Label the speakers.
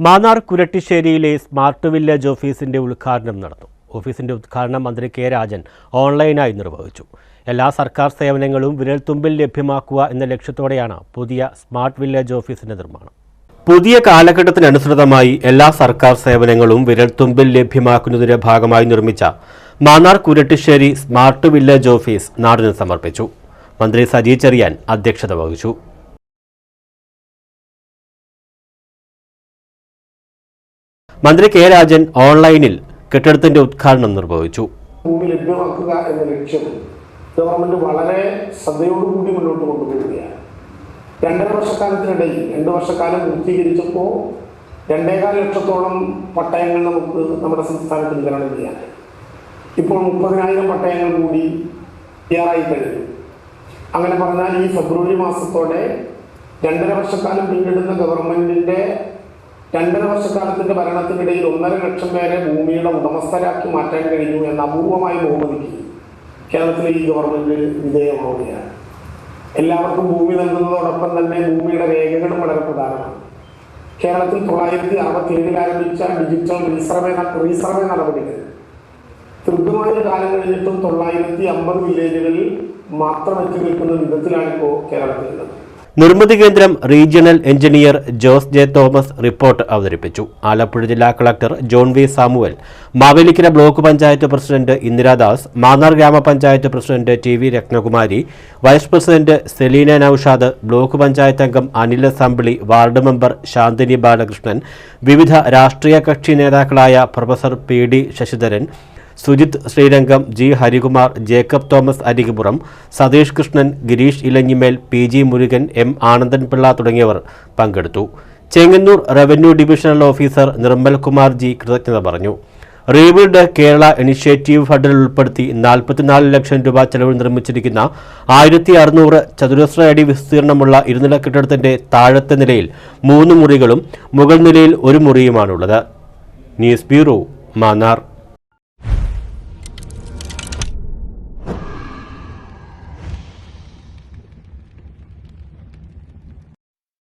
Speaker 1: Mannar കുരട്ടിശ്ശേരിയിലെ smart village ഓഫീസിന്റെ ഉദ്ഘാടനം നടന്നു. ഓഫീസിന്റെ ഉദ്ഘാടനം മന്ത്രി കെ രാജൻ ഓൺലൈനായി നിർവഹിച്ചു. എല്ലാ സർക്കാർ സേവനങ്ങളും വിരൽത്തുമ്പിൽ ലഭ്യമാക്കുക എന്ന ലക്ഷ്യത്തോടെയാണ് പുതിയ സ്മാർട്ട് വില്ലേജ് ഓഫീസിന്റെ നിർമ്മാണം. പുതിയ കാലഘട്ടത്തിനനുസൃതമായി എല്ലാ സർക്കാർ സേവനങ്ങളും വിരൽത്തുമ്പിൽ ലഭ്യമാക്കുന്നതിന്റെ ഭാഗമായി നിർമ്മിച്ച Mannar Kurattissery smart village office നാടിന് സമർപ്പിച്ചു. മന്ത്രി സജി ചെറിയാൻ അധ്യക്ഷത വഹിച്ചു. മന്ത്രി കെ രാജൻ ഓൺലൈനിൽ കെട്ടിടത്തിന്റെ ഉദ്ഘാടനം നിർവഹിച്ചു.
Speaker 2: ഭൂമി ലഭ്യമാക്കുക എന്ന ലക്ഷ്യം ഗവൺമെന്റ് വളരെ ശ്രദ്ധയോടുകൂടി മുന്നോട്ട് കൊണ്ടുപോവുകയാണ്. രണ്ടര വർഷക്കാലത്തിനിടയിൽ രണ്ട് വർഷക്കാലം പൂർത്തീകരിച്ചപ്പോൾ രണ്ടേകാൽ ലക്ഷത്തോളം പട്ടയങ്ങൾ നമുക്ക് നമ്മുടെ സംസ്ഥാനത്ത് വിതരണം ചെയ്യാൻ ഇപ്പോൾ മുപ്പതിനായിരം പട്ടയങ്ങൾ കൂടി തയ്യാറായി കഴിഞ്ഞു. അങ്ങനെ പറഞ്ഞാൽ ഈ ഫെബ്രുവരി മാസത്തോടെ രണ്ടര വർഷക്കാലം പിന്നിടുന്ന ഗവൺമെന്റിന്റെ രണ്ടര വർഷക്കാലത്തിന്റെ ഭരണത്തിനിടയിൽ ഒന്നര ലക്ഷം പേരെ ഭൂമിയുടെ ഉടമസ്ഥരാക്കി മാറ്റാൻ കഴിഞ്ഞു എന്ന അപൂർവമായ ബഹുമതിക്ക് കേരളത്തിലെ ഈ ഗവൺമെന്റ് വിധേയമാവുകയാണ്. എല്ലാവർക്കും ഭൂമി നൽകുന്നതോടൊപ്പം തന്നെ ഭൂമിയുടെ രേഖകളും വളരെ പ്രധാനമാണ്. കേരളത്തിൽ തൊള്ളായിരത്തി അറുപത്തി ഏഴിൽ ആരംഭിച്ച ഡിജിറ്റൽ റീസർവേ റീസർവേ നടപടികൾ. കൃത്യമായ കാലം കഴിഞ്ഞിട്ടും തൊള്ളായിരത്തി അമ്പത് വില്ലേജുകളിൽ മാത്രം എത്തി നിൽക്കുന്ന വിധത്തിലാണ് ഇപ്പോൾ കേരളത്തിലുള്ളത്.
Speaker 1: Nirmithi Kendram regional engineer Jose J Thomas report അവതരിപ്പിച്ചു. ആലപ്പുഴ ജില്ലാ collector John V Samuel Mavelikkara block panchayat president Indiradas Mannar ഗ്രാമപഞ്ചായത്ത് president T V Rathnakumari vice president Selina Noushad block panchayat അംഗം Anil assembly ward member Shanthini Balakrishnan വിവിധ രാഷ്ട്രീയ കക്ഷി നേതാക്കളായ professor P D Sasidharan Sujith Sreerangam G Harikumar Jacob Thomas Arikapuram Satheesh Krishnan Gireesh Elanjimel P G Murugan M Anandan Pillai തുടങ്ങിയവർ പങ്കെടുത്തു. Chengannur revenue divisional officer Nirmal Kumar G കൃതജ്ഞത പറഞ്ഞു. Rebuild Kerala initiative ഫണ്ടിൽ ഉൾപ്പെടുത്തി നാൽപ്പത്തിനാല് ലക്ഷം രൂപ ചെലവിൽ നിർമ്മിച്ചിരിക്കുന്ന ആയിരത്തി അറുന്നൂറ് ചതുരശ്ര അടി വിസ്തീർണമുള്ള ഇരുനില കെട്ടിടത്തിന്റെ താഴത്തെ നിലയിൽ മൂന്ന് മുറികളും മുകൾ നിലയിൽ ഒരു മുറിയുമാണുള്ളത്. News bureau Mannar.